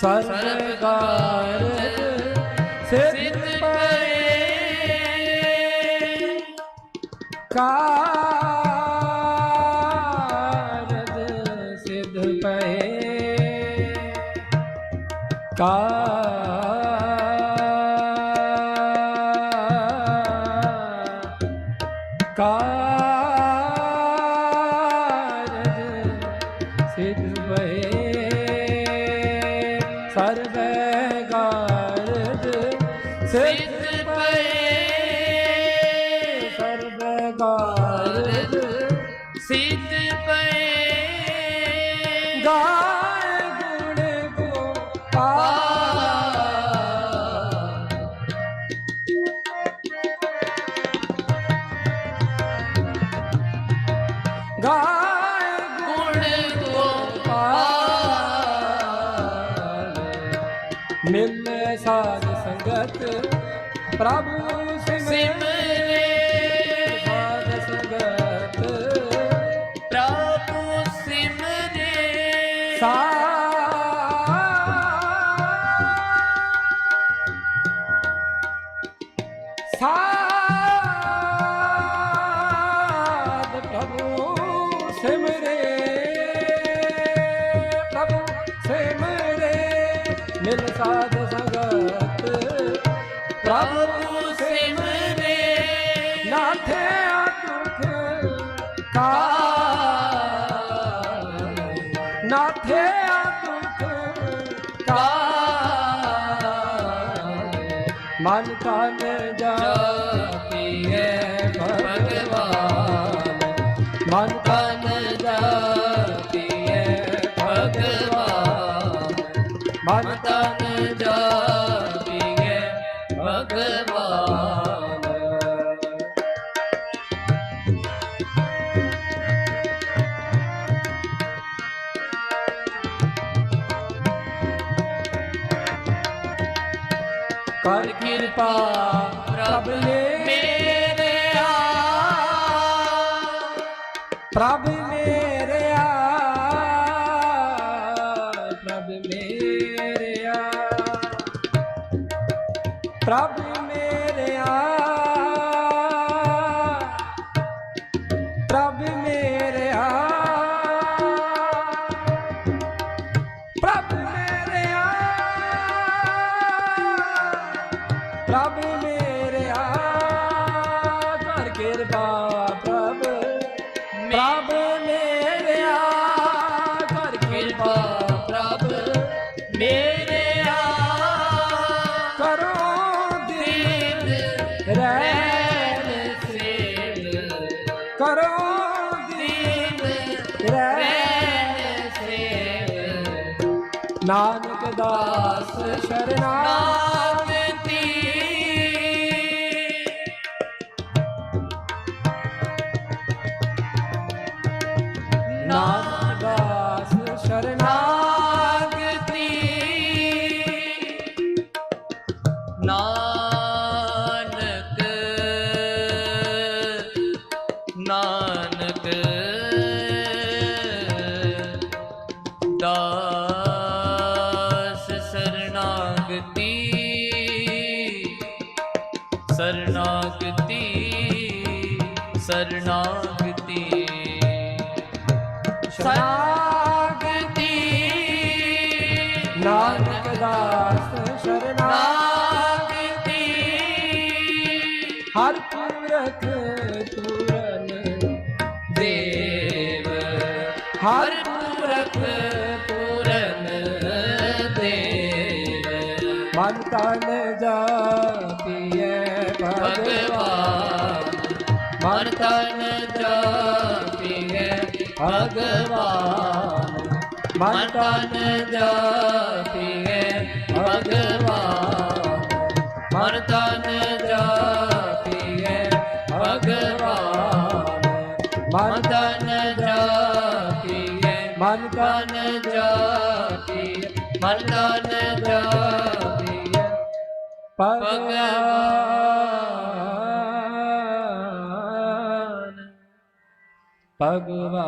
ਸਰਬ ਕਾਰਜ ਸਿਧ ਪਏ ਕਾਰਜ ਸਿਧ ਪਏ ਕਾ ਕਾਰਜ ਸਿਧ ਭਏ ਸਰਬੈ ਪਏ। ਗਾਏ ਮਿਲੇ ਸਾਧ ਸੰਗਤ ਪ੍ਰਭੂ ਸਿਮਰੇ। ਸਾਧ ਸੰਗਤ। ਪ੍ਰਭੂ ਸਿਮਰੇ। ਸਾ ਸਾਧ ਮਿਲ ਸਾਧ ਸੰਗਤ। ਪ੍ਰਭੂ ਸਿਮਰੇ ਨਾਥੇ ਦੁਖ ਕਾ ਨਾਥੇ ਦੁਖ ਕਾ ਮਨ ਤਨ ਜਾਪੀਏ ਭਗਵਾਨ। ਮਨ ਤਨ ਜਾਪੀਏ ਕਰ ਕਿਰਪਾ ਪ੍ਰਭ ਨੇ ਮੇਰੇ ਆ ਪ੍ਰਭ ਪ੍ਰਭ ਮੇਰਿਆ ਕਰ ਕਿਰਪਾ ਪ੍ਰਭ। ਪ੍ਰਭ ਮੇਰਿਆ ਕਰ ਕਿਰਪਾ ਪ੍ਰਭ। ਮੇਰਿਆ ਕਰੋ ਦੀਨ ਰਹਿਣ ਸੇਵ। ਕਰੋ ਦੀਨ ਰਹਿਣ ਸੇਵ। ਨਾਨਕ ਦਾਸ ਸ਼ਰਨਾਗਤੀ ਨਾਨਕ ਦਾਸ ਸ਼ਰਨਾਗਤੀ। ਨਾਨਕ ਨਾਨਕ ਦਾਸ ਸਰਨਾਗਤੀ। ਸਰਨਾਗਤੀ ਸਰਨਾਗਤੀ। ਸ਼ਰਨਾਗਤੀ ਨਾਨਕ ਦਾਸ ਸ਼ਰਨਾਗਤੀ। ਹਰ ਪੁਰਖ ਪੂਰਨ ਦੇਵ। ਹਰ ਪੁਰਖ ਪੂਰਨ ਦੇਵ। ਮਨ ਤਨ ਜਾਪੀਏ ਭਗਵਾਨ। ਮਨ ਤਨ ਜਾਪੀਏ ਭਗਵਾਨ ਮਨ ਤਨ ਜਾਪੀਏ ਭਗਵਾਨ ਮਨ ਤਨ ਜਾਪੀਏ ਭਗਵਾਨ ਮਨ ਤਨ ਜਾਪੀਏ ਮਨ ਤਨ भगवा